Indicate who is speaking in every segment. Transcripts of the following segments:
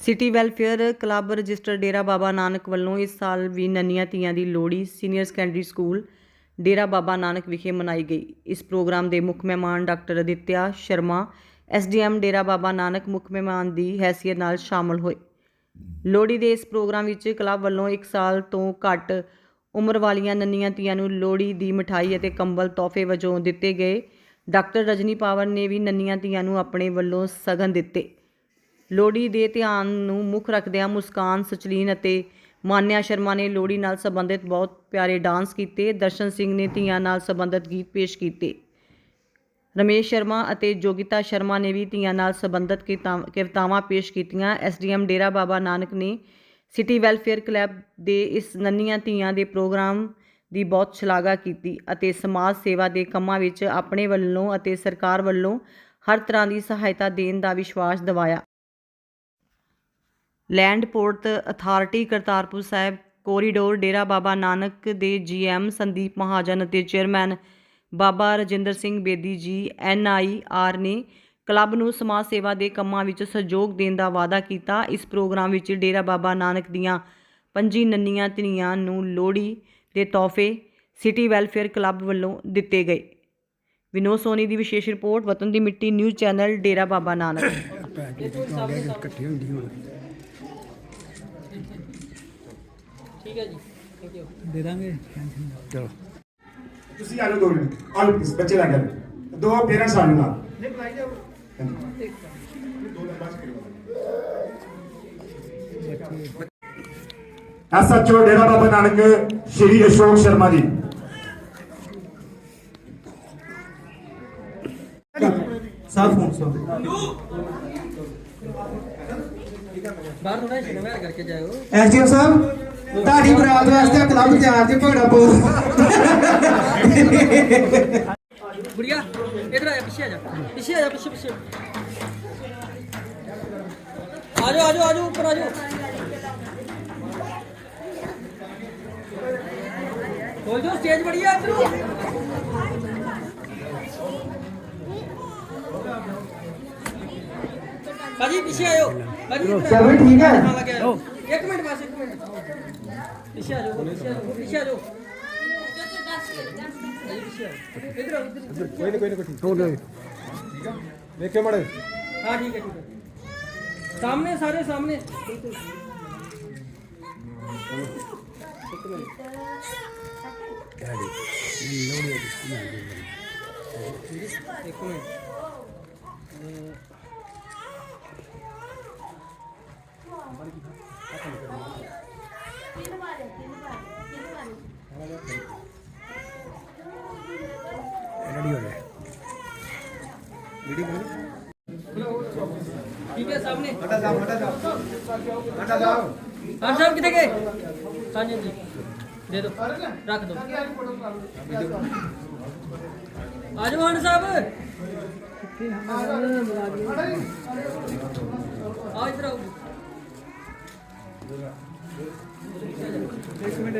Speaker 1: City welfare club register Dera Baba Nanak ਵੱਲੋਂ ਇਸ ਸਾਲ ਵੀ ਨੰਨੀਆਂ ਧੀਆਂ ਦੀ Lohri senior secondary school Dera Baba Nanak ਵਿਖੇ ਮਨਾਈ ਗਈ। ਇਸ ਪ੍ਰੋਗਰਾਮ ਦੇ ਮੁੱਖ ਮਹਿਮਾਨ ਡਾਕਟਰ ਅਦਿੱਤਿਆ ਸ਼ਰਮਾ ਐਸਡੀਐਮ ਡੇਰਾ ਬਾਬਾ ਨਾਨਕ ਮੁੱਖ ਮਹਿਮਾਨ ਦੀ ਹੈਸੀਅਤ ਨਾਲ ਸ਼ਾਮਲ ਹੋਏ। ਲੋਹੜੀ ਦੇ ਇਸ ਪ੍ਰੋਗਰਾਮ ਵਿੱਚ ਕਲੱਬ ਵੱਲੋਂ 1 ਸਾਲ ਤੋਂ ਘੱਟ ਉਮਰ ਵਾਲੀਆਂ ਨੰਨੀਆਂ ਧੀਆਂ ਨੂੰ ਲੋਹੜੀ ਦੀ ਮਠਾਈ ਅਤੇ ਕੰਬਲ ਤੋਹਫੇ ਵਜੋਂ ਦਿੱਤੇ ਗਏ। ਡਾਕਟਰ ਰਜਨੀ ਪਾਵਰ ਨੇ ਵੀ ਨੰਨੀਆਂ ਧੀਆਂ ਨੂੰ ਆਪਣੇ ਵੱਲੋਂ ਸਗਨ ਦਿੱਤੇ। ਲੋਹੜੀ ਦੇ ਧਿਆਨ ਨੂੰ ਮੁੱਖ ਰੱਖਦਿਆਂ ਮੁਸਕਾਨ, ਸਚਲੀਨ ਅਤੇ ਮਾਨਿਆ ਸ਼ਰਮਾ ਨੇ ਲੋਹੜੀ ਨਾਲ ਸੰਬੰਧਿਤ ਬਹੁਤ ਪਿਆਰੇ ਡਾਂਸ ਕੀਤੇ। ਦਰਸ਼ਨ ਸਿੰਘ ਨੇ ਧੀਆਂ ਨਾਲ ਸੰਬੰਧਿਤ ਗੀਤ ਪੇਸ਼ ਕੀਤੇ। ਰਮੇਸ਼ ਸ਼ਰਮਾ ਅਤੇ ਜੋਗਿਤਾ ਸ਼ਰਮਾ ਨੇ ਵੀ ਧੀਆਂ ਨਾਲ ਸੰਬੰਧਿਤ ਕੀਤਾ- ਕਵਿਤਾਵਾਂ ਪੇਸ਼ ਕੀਤੀਆਂ। ਐਸਡੀਐਮ ਡੇਰਾ ਬਾਬਾ ਨਾਨਕ ਨੇ ਸਿਟੀ ਵੈਲਫੇਅਰ ਕਲੱਬ ਦੇ ਇਸ ਨੰਨੀਆਂ ਧੀਆਂ ਦੇ ਪ੍ਰੋਗਰਾਮ ਦੀ ਬਹੁਤ ਸ਼ਲਾਘਾ ਕੀਤੀ ਅਤੇ ਸਮਾਜ ਸੇਵਾ ਦੇ ਕੰਮਾਂ ਵਿੱਚ ਆਪਣੇ ਵੱਲੋਂ ਅਤੇ ਸਰਕਾਰ ਵੱਲੋਂ ਹਰ ਤਰ੍ਹਾਂ ਦੀ ਸਹਾਇਤਾ ਦੇਣ ਦਾ ਵਿਸ਼ਵਾਸ ਦਿਵਾਇਆ। Land port authority Kartarpur Sahib, corridor Dera Baba Nanak ਦੇ ਜੀਐਮ ਸੰਦੀਪ ਮਹਾਜਨ ਅਤੇ ਚੇਅਰਮੈਨ ਬਾਬਾ ਰਜਿੰਦਰ ਸਿੰਘ ਬੇਦੀ ਜੀ ਐਨਆਈਆਰ ਨੇ ਕਲੱਬ ਨੂੰ ਸਮਾਜ ਸੇਵਾ ਦੇ ਕੰਮਾਂ ਵਿੱਚ ਸਹਿਯੋਗ ਦੇਣ ਦਾ ਵਾਅਦਾ ਕੀਤਾ। ਇਸ ਪ੍ਰੋਗਰਾਮ ਵਿੱਚ ਡੇਰਾ ਬਾਬਾ ਨਾਨਕ ਦੀਆਂ ਪੰਜੀ ਨੰਨੀਆਂ ਧੀਆਂ ਨੂੰ ਲੋਹੜੀ ਦੇ ਤੋਹਫੇ ਸਿਟੀ ਵੈਲਫੇਅਰ ਕਲੱਬ ਵੱਲੋਂ ਦਿੱਤੇ ਗਏ। ਵਿਨੋਦ ਸੋਨੀ ਦੀ ਵਿਸ਼ੇਸ਼ ਰਿਪੋਰਟ, ਵਤਨ ਦੀ ਮਿੱਟੀ, ਨਿਊਜ਼ ਚੈਨਲ, ਡੇਰਾ ਬਾਬਾ ਨਾਨਕ।
Speaker 2: ਇਕੱਠੀ ਹੁੰਦੀ ਹੁਣ।
Speaker 3: ਠੀਕ ਹੈ ਜੀ। ਥੈਂਕ ਯੂ
Speaker 2: ਦੇ ਦਾਂਗੇ। ਟੈਨਸ਼ਨ ਨਾ ਚਲੋ।
Speaker 4: ਤੁਸੀਂ ਆ ਲਓ ਦੋ ਮਿੰਟ। ਆ ਲਓ please, ਬੱਚੇ ਗਏ ਦੋ ਪੇਰੈਂਟਸ ਆ ਜਾਓ ਨਾਲ। ਐਸਐਚਓ ਡੇਰਾ ਬਾਬਾ ਨਾਨਕ ਸ਼੍ਰੀ ਅਸ਼ੋਕ ਸ਼ਰਮਾ ਜੀ।
Speaker 5: ਸਾਫ਼ ਫੋਨ ਸਾਫ਼
Speaker 3: ਬਾਹਰ ਥੋੜਾ ਨਵੇਂ ਕਰਕੇ ਜਾਇਓ।
Speaker 5: ਐਸਡੀਓ ਸਾਹਿਬ? ਤੁਹਾਡੀ ਬਰਾਤ ਵਾਸਤੇ ਕਲੱਬ ਤਿਆਰ ਜੇ ਭਗੜਾ ਪੋ।
Speaker 3: ਗੁੜੀਆ ਇਧਰ ਆ ਜਾ ਪਿੱਛੇ ਆ ਜਾ ਪਿੱਛੇ ਆ ਜਾ ਪਿੱਛੇ ਪਿੱਛੇ। ਆ ਜਾਓ ਆ ਜਾਓ ਆ ਜਾਓ ਉੱਪਰ ਆ ਜਾਓ। ਖੋਲ ਜੋ ਸਟੇਜ ਬੜੀ ਆ ਇੱਧਰ। ਭਾਜੀ ਪਿੱਛੇ ਆਇਓ ਭਾਜੀ
Speaker 5: ਚਲੋ ਠੀਕ ਹੈ।
Speaker 3: ਇੱਕ ਮਿੰਟ ਬਸ ਇੱਕ ਮਿੰਟ।
Speaker 2: पीछे मड़े।
Speaker 3: हाँ ठीक है ठीक है। सामने सारे सामने। एक मिनट।
Speaker 2: रेडी हो जाए
Speaker 3: ठीक है सामने हटा जाओ हटा जाओ हटा जाओ सर साहब कितने गए साजन जी दे दो रख दो आज मोहन साहब आज इधर आओ
Speaker 2: ਇੱਕ ਮਿੰਟ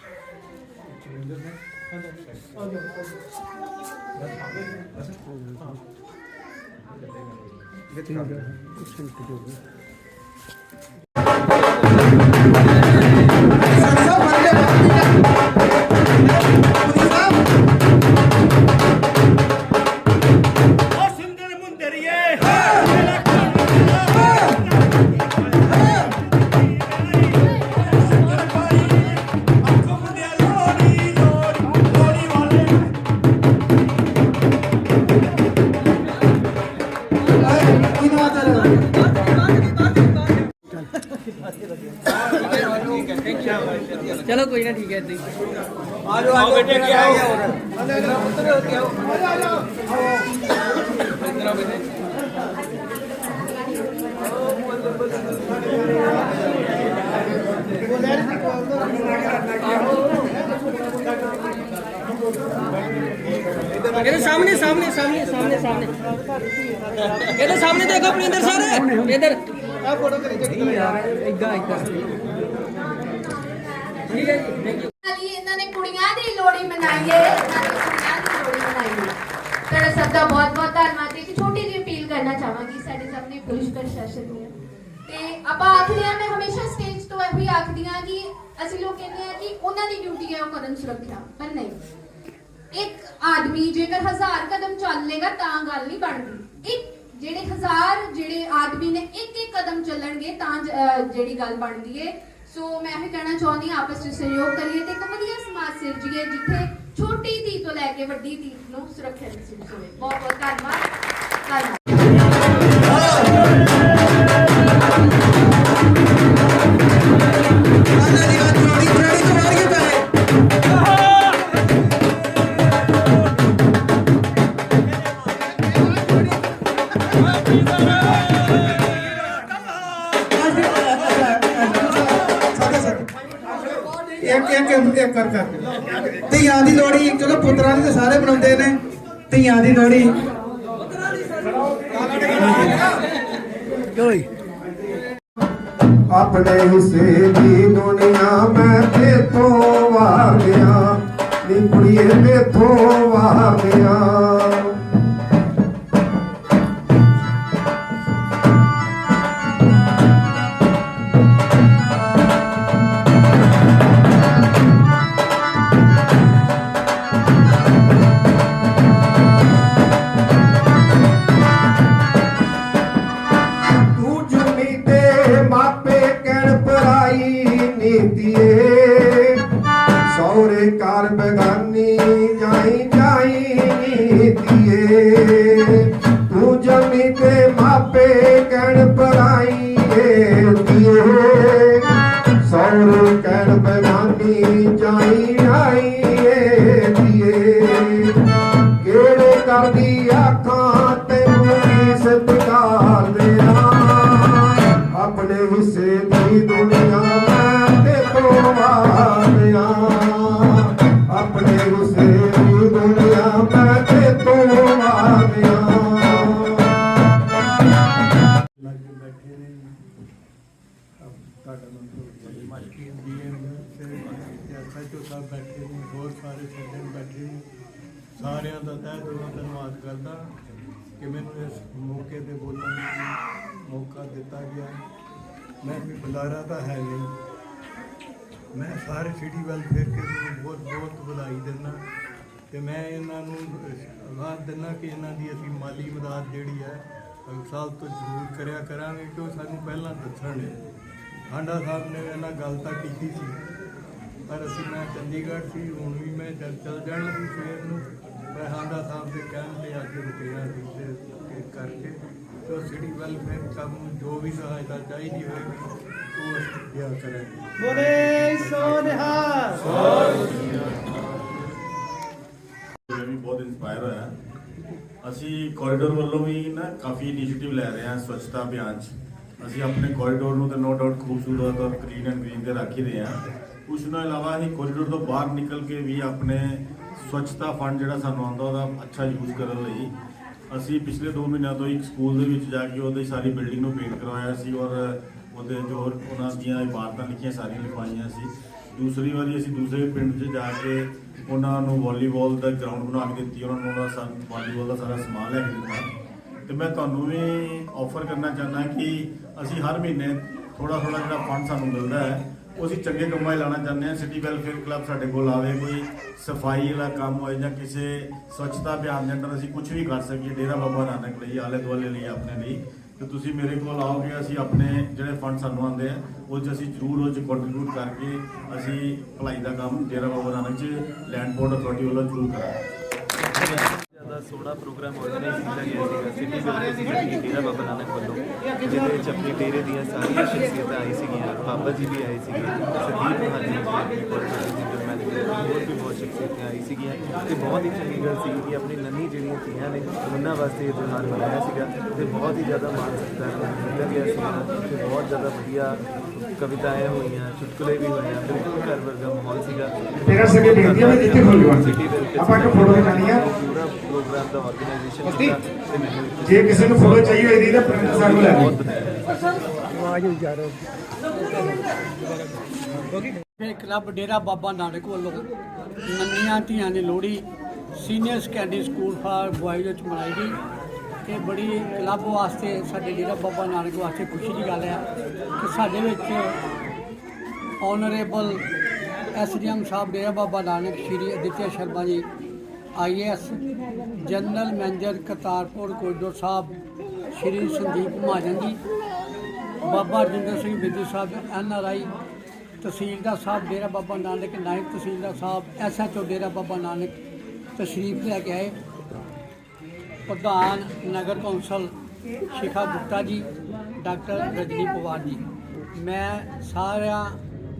Speaker 2: ਜੋ ਵੀ
Speaker 5: ਸਾਹਿਬ ਇਦਾਂ ਹੀ ਆ ਜਾਓ ਆ ਜਾਓ ਬੇਟੇ ਕੀ ਆਇਆ ਹੋਰ
Speaker 3: ਉੱਤਰ ਉੱਤੇ ਆਓ। ਆ ਜਾਓ ਇਤਨਾ ਬੇਟੇ। ਇਹਦੇ ਸਾਹਮਣੇ ਸਾਹਮਣੇ ਸਾਹਮਣੇ ਸਾਹਮਣੇ ਸਾਹਮਣੇ। ਇਹਦੇ ਸਾਹਮਣੇ ਦੇਖੋ ਪ੍ਰਿੰਦਰ ਸਰ। ਇਧਰ।
Speaker 2: ਆ ਫੋਟੋ ਕਰੀ ਚੈੱਕ ਕਰੋ ਯਾਰ ਇਦਾਂ ਇਦਾਂ।
Speaker 3: ਠੀਕ ਹੈ ਜੀ ਥੈਂਕ ਯੂ
Speaker 6: ਦੀ ਹੈ ਇਹਨਾਂ ਨੇ ਕੁੜੀਆਂ ਦੀ ਲੋਹੜੀ ਮਨਾਈ ਹੈ ਤੁਹਾਡਾ ਸਭ ਦਾ ਬਹੁਤ ਬਹੁਤ ਧੰਨਵਾਦ। ਇੱਕ ਛੋਟੀ ਜਿਹੀ ਅਪੀਲ ਕਰਨਾ ਚਾਹਾਂਗੀ ਸਾਡੇ ਸਾਹਮਣੇ ਪੁਲਿਸ ਪ੍ਰਸ਼ਾਸਨ ਦੀ ਤੇ ਆਪਾਂ ਆਖਦੇ ਆ ਮੈਂ ਹਮੇਸ਼ਾ ਸਟੇਜ ਤੋਂ ਇਹੋ ਹੀ ਆਖਦੀ ਆ ਕਿ ਅਸੀਂ ਲੋਕ ਕਹਿੰਦੇ ਆ ਕਿ ਉਹਨਾਂ ਦੀ ਡਿਊਟੀ ਹੈ ਉਹ ਕਰਨ ਸੁਰੱਖਿਆ, ਪਰ ਨਹੀਂ। ਇੱਕ ਆਦਮੀ ਜੇਕਰ ਹਜ਼ਾਰ ਕਦਮ ਚੱਲ ਲੇਗਾ ਤਾਂ ਗੱਲ ਨਹੀਂ ਬਣਦੀ। ਇੱਕ ਜਿਹੜੇ ਹਜ਼ਾਰ ਜਿਹੜੇ ਆਦਮੀ ਨੇ ਇੱਕ ਇੱਕ ਕਦਮ ਚੱਲਣਗੇ, ਤਾਂ ਜਿਹੜੀ ਗੱਲ ਬਣਦੀ ਏ ਸੋ ਮੈਂ ਇਹ ਕਹਿਣਾ ਚਾਹੁੰਦੀ ਹਾਂ, ਆਪਸ ਵਿੱਚ ਸਹਿਯੋਗ ਕਰੀਏ ਤੇ ਇੱਕ ਵਧੀਆ ਸਮਾਜ ਸਿਰਜੀਏ, ਜਿੱਥੇ ਛੋਟੀ ਧੀ ਤੋਂ ਲੈ ਕੇ ਵੱਡੀ ਧੀ ਨੂੰ ਸੁਰੱਖਿਆ ਮਹਿਸੂਸ ਹੋਵੇ। ਬਹੁਤ ਬਹੁਤ ਧੰਨਵਾਦ। ਧੰਨਵਾਦ।
Speaker 5: ਧੀਆਂ ਦੀ ਲੋੜੀ ਚਲੋ ਪੁੱਤਰਾਂ ਦੀ ਤਾਂ ਸਾਰੇ ਬਣਾਉਂਦੇ ਨੇ। ਧੀਆਂ ਦੀ ਲੋੜੀ
Speaker 7: ਆਪਣੇ ਹਿੱਸੇ ਦੀ ਦੁਨੀਆ ਮੈਂ ਤੇਥੋਂ ਵਾਰ ਗਿਆ ਨੀ ਕੁੜੀਏ ਤੇਥੋਂ ਵਾਰ ਗਿਆ ਨੀਤੀਏ ਸੌਰੇ ਘਰ ਬਗਾਨੀ ਜਾਈ ਜਾਈ ਨੀਤੀਏ ਤੂੰ ਜੁਨੀ ਤੇ ਮਾਪੇ ਕਹਿਣ ਪਰਾਈ ਨੀਤੀਏ ਸੌਰੇ ਕਹਿਣ ਬਗਾਨੀ ਜਾਈ ਜਾਈ ਨੀਤੀਏ ਕਿਹੜੇ ਕਰਦੀ
Speaker 8: ਆ ਤੁਹਾਡਾ ਮੰਤਰ ਮਾਸ਼ਕੀ ਡੀਐਮ ਤੇ ਐਸਐਚਓ ਸਾਹਿਬ ਬੈਠੇ ਨੇ, ਹੋਰ ਸਾਰੇ ਸੱਜਣ ਬੈਠੇ ਨੇ। ਸਾਰਿਆਂ ਦਾ ਤਹਿ ਦਿਲੋਂ ਧੰਨਵਾਦ ਕਰਦਾ ਕਿ ਮੈਨੂੰ ਇਸ ਮੌਕੇ ਤੇ ਬੋਲਣ ਦਾ ਮੌਕਾ ਦਿੱਤਾ ਗਿਆ। ਮੈਂ ਵੀ ਬੁਲਾਰਾ ਤਾਂ ਹੈ ਨਹੀਂ ਮੈਂ ਸਾਰੇ ਸਿਟੀ ਵੈਲਫੇਅਰ ਕੇ ਨੂੰ ਬਹੁਤ ਬਹੁਤ ਵਧਾਈ ਦਿੰਦਾ ਤੇ ਮੈਂ ਇਹਨਾਂ ਨੂੰ ਆਵਾਜ਼ ਦਿੰਦਾ ਕਿ ਇਹਨਾਂ ਦੀ ਅਸੀਂ ਮਾਲੀ ਮਦਦ ਜਿਹੜੀ ਹੈ ਸਾਲ ਤੋਂ ਜ਼ਰੂਰ ਕਰਿਆ ਕਰਾਂਗੇ ਕਿ ਉਹ ਸਾਨੂੰ ਪਹਿਲਾਂ ਦੱਸਣ ਹਾਂਡਾ ਸਾਹਿਬ ਨੇ ਇਹਨਾਂ ਗੱਲ ਤਾਂ ਕੀਤੀ ਸੀ। ਪਰ ਅਸੀਂ ਮੈਂ ਚੰਡੀਗੜ੍ਹ ਸੀ ਹੁਣ ਵੀ ਮੈਂ ਚੱਲ ਚੱਲ ਜਾਣਾ ਸੀ ਸਵੇਰ ਨੂੰ। ਪਰ ਹਾਂਡਾ ਸਾਹਿਬ ਦੇ ਕਹਿਣ ਤੇ ਅੱਜ ਰੁਕਿਆ ਸੀ ਤੇ ਕਰਕੇ ਤੇ ਸਿਟੀ ਵੈਲਫੇਅਰ ਕੰਮ ਜੋ ਵੀ ਸਹਾਇਤਾ ਚਾਹੀਦੀ ਹੋਏਗੀ ਉਹ ਅਸੀਂ ਦਿਆ ਕਰਾਂਗੇ।
Speaker 2: ਬੋਲੇ ਸੋ ਨਿਹਾਲ
Speaker 9: ਮੈਂ ਵੀ ਬਹੁਤ ਇਨਸਪਾਇਰ ਹੋਇਆ। ਅਸੀਂ ਕੋਰੀਡੋਰ ਵੱਲੋਂ ਵੀ ਨਾ ਕਾਫੀ ਇਨੀਸ਼ੀਏਟਿਵ ਲੈ ਰਹੇ ਹਾਂ ਸਵੱਛਤਾ ਅਭਿਆਨ 'ਚ। ਅਸੀਂ ਆਪਣੇ ਕੋਰੀਡੋਰ ਨੂੰ ਤਾਂ ਨੋ ਡਾਊਟ ਖੂਬਸੂਰਤ ਔਰ ਕਲੀਨ ਐਂਡ ਗ੍ਰੀਨ ਤੇ ਰੱਖ ਹੀ ਰਹੇ ਹਾਂ। ਉਸ ਤੋਂ ਇਲਾਵਾ ਅਸੀਂ ਕੋਰੀਡੋਰ ਤੋਂ ਬਾਹਰ ਨਿਕਲ ਕੇ ਵੀ ਆਪਣੇ ਸਵੱਛਤਾ ਫੰਡ ਜਿਹੜਾ ਸਾਨੂੰ ਆਉਂਦਾ ਉਹਦਾ ਅੱਛਾ ਯੂਜ਼ ਕਰਨ ਲਈ ਅਸੀਂ ਪਿਛਲੇ 2 ਮਹੀਨਿਆਂ ਤੋਂ ਇੱਕ ਸਕੂਲ ਦੇ ਵਿੱਚ ਜਾ ਕੇ ਉਹਦੀ ਸਾਰੀ ਬਿਲਡਿੰਗ ਨੂੰ ਪੇਂਟ ਕਰਵਾਇਆ ਸੀ ਔਰ ਉਹਦੇ ਜੋ ਉਹਨਾਂ ਦੀਆਂ ਇਬਾਰਤਾਂ ਲਿਖੀਆਂ ਸਾਰੀਆਂ ਲਿਖਵਾਈਆਂ ਸੀ। ਦੂਸਰੀ ਵਾਰੀ ਅਸੀਂ ਦੂਸਰੇ ਪਿੰਡ 'ਚ ਜਾ ਕੇ ਉਹਨਾਂ ਨੂੰ ਵਾਲੀਬਾਲ ਦਾ ਗਰਾਊਂਡ ਬਣਾ ਕੇ ਦਿੱਤੀ, ਉਹਨਾਂ ਨੂੰ ਉਹਦਾ ਸਾ ਵਾਲੀਬਾਲ ਦਾ ਸਾਰਾ ਸਮਾਨ ਲੈ ਕੇ ਦਿੱਤਾ। ਤੇ ਮੈਂ ਤੁਹਾਨੂੰ ਵੀ ਆਫਰ ਕਰਨਾ ਚਾਹੁੰਦਾ ਕਿ ਅਸੀਂ ਹਰ ਮਹੀਨੇ ਥੋੜਾ ਥੋੜਾ ਜਿਹੜਾ ਫੰਡ ਸਾਨੂੰ ਮਿਲਦਾ ਹੈ, ਉਹ ਅਸੀਂ ਚੰਗੇ ਕੰਮਾਂ 'ਚ ਲਾਣਾ ਚਾਹੁੰਦੇ ਹਾਂ। ਸਿਟੀ ਵੈਲਫੇਅਰ ਕਲੱਬ ਸਾਡੇ ਕੋਲ ਆਵੇ, ਕੋਈ ਸਫ਼ਾਈ ਵਾਲਾ ਕੰਮ ਹੋਏ ਜਾਂ ਕਿਸੇ ਸਵੱਛਤਾ ਅਭਿਆਨ ਦੇ ਅੰਦਰ ਅਸੀਂ ਕੁਝ ਵੀ ਕਰ ਸਕੀਏ। ਡੇਰਾ ਬਾਬਾ ਨਾਨਕ ਲਈ ਆਲੇ ਦੁਆਲੇ ਲਈ, ਆਪਣੇ ਲਈ। ਤੇ ਤੁਸੀਂ ਮੇਰੇ ਕੋਲ ਆਓਗੇ, ਅਸੀਂ ਆਪਣੇ ਜਿਹੜੇ ਫੰਡ ਸਾਨੂੰ ਆਉਂਦੇ ਆ, ਉਹ 'ਚ ਅਸੀਂ ਜ਼ਰੂਰ ਉਹ 'ਚ ਕੰਟਰੀਬਿਊਟ ਕਰਕੇ ਅਸੀਂ ਭਲਾਈ ਦਾ ਕੰਮ ਡੇਰਾ ਬਾਬਾ ਨਾਨਕ 'ਚ ਲੈਂਡ ਬੋਰਡ ਅਥਾਰਟੀ ਵੱਲੋਂ ਜ਼ਰੂਰ ਕਰਾਂਗੇ।
Speaker 10: ਜ਼ਿਆਦਾ ਸੋਹਣਾ ਪ੍ਰੋਗਰਾਮ ਆਰਗੇਨਾਈਜ਼ ਕੀਤਾ ਗਿਆ ਸੀਗਾ city welfare society Dera Baba Nanak ਵੱਲੋਂ, ਜਿਹਦੇ ਵਿੱਚ ਆਪਣੇ ਡੇਰੇ ਦੀਆਂ ਸਾਰੀਆਂ ਸ਼ਖਸੀਅਤਾਂ ਆਈ ਸੀਗੀਆਂ, ਬਾਬਾ ਜੀ ਵੀ ਆਏ ਸੀਗੇ, ਸੰਦੀਪ ਮਹਾਜਨ ਜੀ ਆਪਣੇ ਕੋਰਪੋਰੇਸ਼ਨ ਮੈਨੇਜਰ ਹੋਰ ਵੀ ਬਹੁਤ ਸ਼ਖਸੀਅਤਾਂ ਆਈ ਸੀਗੀਆਂ, ਤੇ ਬਹੁਤ ਹੀ ਚੰਗੀ ਗੱਲ ਸੀ ਕਿ ਆਪਣੀ ਨੰਨੀ ਜਿਹੜੀਆਂ ਧੀਆਂ ਨੇ, ਉਹਨਾਂ ਵਾਸਤੇ ਇਹ ਤਿਉਹਾਰ ਮਨਾਇਆ ਸੀਗਾ, ਤੇ ਬਹੁਤ ਹੀ ਜ਼ਿਆਦਾ ਮਾਣ ਸਤਿਕਾਰ ਦਿੱਤਾ ਗਿਆ ਸੀਗਾ, ਤੇ ਬਹੁਤ ਜ਼ਿਆਦਾ ਵਧੀਆ ਕਵਿਤਾएं ਹੋਈਆਂ ਚੁਟਕਲੇ ਵੀ ਹੋਏ ਆ ਬਿਲਕੁਲ ਘਰ ਵਰਗਾ ਮਾਹੌਲ ਸੀਗਾ।
Speaker 4: ਤੇਰਾ ਸਕੇ ਬੇਨਤੀ ਹੈ ਵੀ ਇੱਥੇ ਖੋਲ
Speaker 10: ਵਿੱਚ
Speaker 4: ਆਪਾਂ ਇੱਕ ਫੋਟੋ ਖਿਚਾਣੀ ਆ।
Speaker 10: ਪੂਰਾ ਪ੍ਰੋਗਰਾਮ ਦਾ ਆਰਗੇਨਾਈਜੇਸ਼ਨ ਕੀਤਾ
Speaker 4: ਜੇ ਕਿਸੇ ਨੂੰ ਫੋਟੋ ਚਾਹੀਦੀ ਹੋਈ ਤਾਂ ਪ੍ਰਿੰਟ ਸਾਨੂੰ ਲੈ ਦੇ
Speaker 10: ਵਧੀਆ
Speaker 2: ਇਹ ਕਲੱਬ ਡੇਰਾ ਬਾਬਾ ਨਾਨਕ ਵੱਲੋਂ ਨੰਨੀਆਂ ਧੀਆਂ ਦੀ Lohri senior secondary school for boys ਵਿੱਚ ਮਨਾਈ ਗਈ। ਇਹ ਬੜੀ ਕਲੱਬ ਵਾਸਤੇ ਸਾਡੇ ਡੇਰਾ ਬਾਬਾ ਨਾਨਕ ਵਾਸਤੇ ਖੁਸ਼ੀ ਦੀ ਗੱਲ ਹੈ ਕਿ ਸਾਡੇ ਵਿੱਚ honourable SDM sahib, Dera Baba Nanak, Shri Aditya Sharma ji IAS general manager Kartarpur corridor Sahib, Shri Sandeep Mahajan ji, Baba Rajinder Singh Bedi sahib N R I tehsildar sahib, Dera Baba Nanak, naib tehsildar sahib SHO Dera Baba Nanak ਤਸ਼ਰੀਫ ਲੈ ਕੇ ਆਏ। ਪ੍ਰਧਾਨ ਨਗਰ council ਸ਼ਿਖਾ Gupta ji, doctor Rajni Pawar ਜੀ। ਮੈਂ ਸਾਰਿਆਂ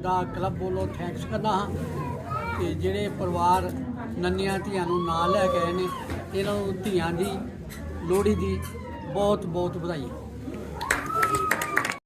Speaker 2: ਦਾ club ਵੱਲੋਂ thanks ਕਰਦਾ ਹਾਂ ਕਿ ਜਿਹੜੇ ਪਰਿਵਾਰ ਨੰਨੀਆਂ ਧੀਆਂ ਨੂੰ ਨਾਲ ਲੈ ਕੇ ਆਏ ਨੇ, ਇਹਨਾਂ ਨੂੰ ਧੀਆਂ ਦੀ ਲੋਹੜੀ ਦੀ ਬਹੁਤ ਬਹੁਤ ਵਧਾਈ।